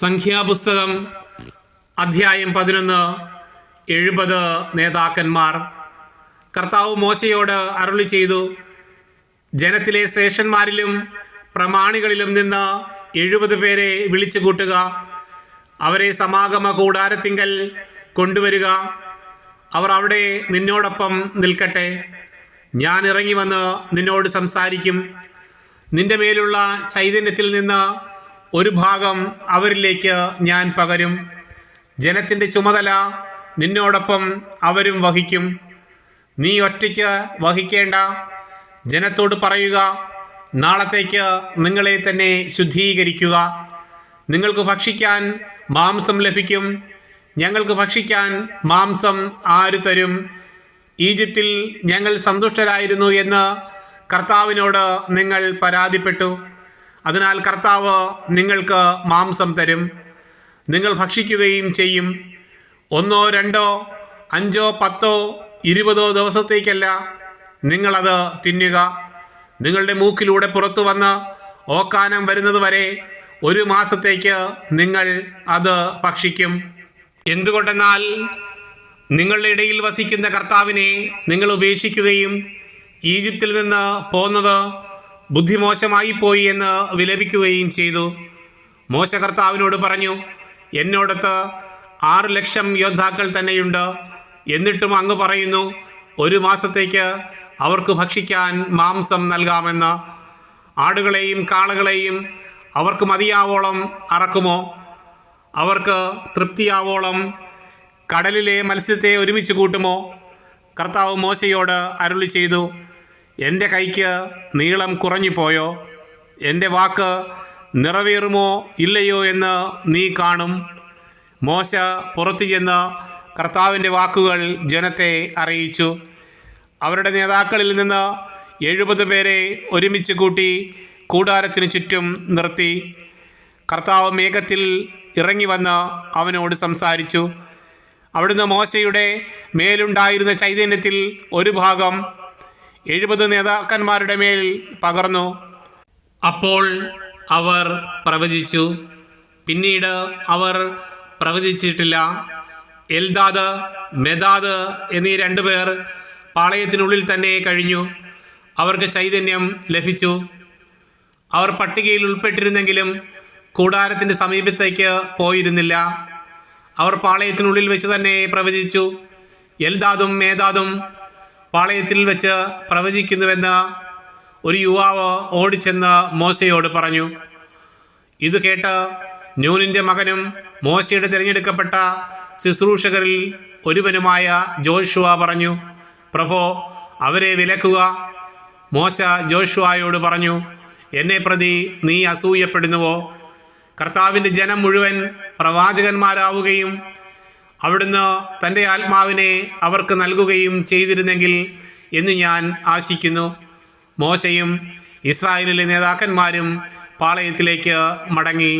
സംഖ്യാപുസ്തകം അധ്യായം പതിനൊന്ന് എഴുപത് നേതാക്കന്മാർ. കർത്താവ് മോശയോട് അരുളി ചെയ്തു ജനത്തിലെ ശ്രേഷ്ഠന്മാരിലും പ്രമാണികളിലും നിന്ന് എഴുപത് പേരെ വിളിച്ചു കൂട്ടുക അവരെ സമാഗമ കൂടാരത്തിങ്കൽ കൊണ്ടുവരിക. അവർ അവിടെ നിന്നോടൊപ്പം നിൽക്കട്ടെ. ഞാൻ ഇറങ്ങി വന്ന് നിന്നോട് സംസാരിക്കും. നിന്റെ മേലുള്ള ചൈതന്യത്തിൽ നിന്ന് ഒരു ഭാഗം അവരിലേക്ക് ഞാൻ പകരും. ജനത്തിന്റെ ചുമതല നിന്നോടൊപ്പം അവരും വഹിക്കും. നീ ഒറ്റയ്ക്ക് വഹിക്കേണ്ട. ജനത്തോട് പറയുക. നാളത്തേക്ക് നിങ്ങളെ തന്നെ ശുദ്ധീകരിക്കുക. നിങ്ങൾക്ക് ഭക്ഷിക്കാൻ മാംസം ലഭിക്കും. ഞങ്ങൾക്ക് ഭക്ഷിക്കാൻ മാംസം ആര് തരും? ഈജിപ്തിൽ ഞങ്ങൾ സന്തുഷ്ടരായിരുന്നു എന്ന് കർത്താവിനോട് നിങ്ങൾ പരാതിപ്പെട്ടു. അതിനാൽ കർത്താവ് നിങ്ങൾക്ക് മാംസം തരും. നിങ്ങൾ ഭക്ഷിക്കുകയും ചെയ്യും. ഒന്നോ രണ്ടോ അഞ്ചോ പത്തോ ഇരുപതോ ദിവസത്തേക്കല്ല നിങ്ങളത് തിന്നുക. നിങ്ങളുടെ മൂക്കിലൂടെ പുറത്തു വന്ന് ഓക്കാനം വരുന്നത് വരെ ഒരു മാസത്തേക്ക് നിങ്ങൾ അത് ഭക്ഷിക്കും. എന്തുകൊണ്ടെന്നാൽ നിങ്ങളുടെ ഇടയിൽ വസിക്കുന്ന കർത്താവിനെ നിങ്ങൾ ഉപേക്ഷിക്കുകയും ഈജിപ്തിൽ നിന്ന് പോന്നത് ബുദ്ധിമോശമായി പോയി എന്ന് വിലപിക്കുകയും ചെയ്തു. മോശ കർത്താവിനോട് പറഞ്ഞു എന്നോടത്ത് ആറ് ലക്ഷം യോദ്ധാക്കൾ തന്നെയുണ്ട്. എന്നിട്ടും അങ്ങ് പറയുന്നു ഒരു മാസത്തേക്ക് അവർക്ക് ഭക്ഷിക്കാൻ മാംസം നൽകാമെന്ന്. ആടുകളെയും കാളകളെയും അവർക്ക് മതിയാവോളം അറക്കുമോ? അവർക്ക് തൃപ്തിയാവോളം കടലിലെ മത്സ്യത്തെ ഒരുമിച്ച് കൂട്ടുമോ? കർത്താവ് മോശയോട് അരുളി ചെയ്തു എന്റെ കൈക്ക് നീളം കുറഞ്ഞുപോയോ എന്റെ വാക്ക് നിറവേറുമോ ഇല്ലയോ എന്ന് നീ കാണും. മോശ പുറത്തു ചെന്ന് കർത്താവിന്റെ വാക്കുകൾ ജനത്തെ അറിയിച്ചു. അവരുടെ നേതാക്കളിൽ നിന്ന് എഴുപത് പേരെ ഒരുമിച്ച് കൂട്ടി കൂടാരത്തിന് ചുറ്റും നിർത്തി. കർത്താവ് മേഘത്തിൽ ഇറങ്ങി വന്ന് അവനോട് സംസാരിച്ചു. അവിടുന്ന് മോശയുടെ മേലുണ്ടായിരുന്ന ചൈതന്യത്തിൽ ഒരു ഭാഗം എഴുപത് നേതാക്കന്മാരുടെ മേൽ പകർന്നു. അപ്പോൾ അവർ പ്രവചിച്ചു. പിന്നീട് അവർ പ്രവചിച്ചിട്ടില്ല. എൽദാദ് മെദാദ് എന്നീ രണ്ടുപേർ പാളയത്തിനുള്ളിൽ തന്നെ കഴിഞ്ഞു. അവർക്ക് ചൈതന്യം ലഭിച്ചു. അവർ പട്ടികയിൽ ഉൾപ്പെട്ടിരുന്നെങ്കിലും കൂടാരത്തിന്റെ സമീപത്തേക്ക് പോയിരുന്നില്ല. അവർ പാളയത്തിനുള്ളിൽ വെച്ച് തന്നെ പ്രവചിച്ചു. എൽദാദും മേദാദും പാളയത്തിൽ വെച്ച് പ്രവചിക്കുന്നുവെന്ന് ഒരു യുവാവ് ഓടിച്ചെന്ന് മോശയോട് പറഞ്ഞു. ഇത് കേട്ട് ന്യൂനിന്റെ മകനും മോശയുടെ തിരഞ്ഞെടുക്കപ്പെട്ട ശുശ്രൂഷകരിൽ ഒരുവനുമായ ജോഷുവ പറഞ്ഞു പ്രഭോ അവരെ വിലക്കുക. മോശ ജോഷുവായോട് പറഞ്ഞു എന്നെ പ്രതി നീ അസൂയപ്പെടുന്നുവോ? കർത്താവിന്റെ ജനം മുഴുവൻ പ്രവാചകന്മാരാവുകയും അവിടുന്ന് തന്റെ ആത്മാവിനെ അവർക്ക് നൽകുകയും ചെയ്തിരുന്നെങ്കിൽ എന്ന് ഞാൻ ആശിക്കുന്നു. മോശയും ഇസ്രായേലിലെ നേതാക്കന്മാരും പാളയത്തിലേക്ക് മടങ്ങി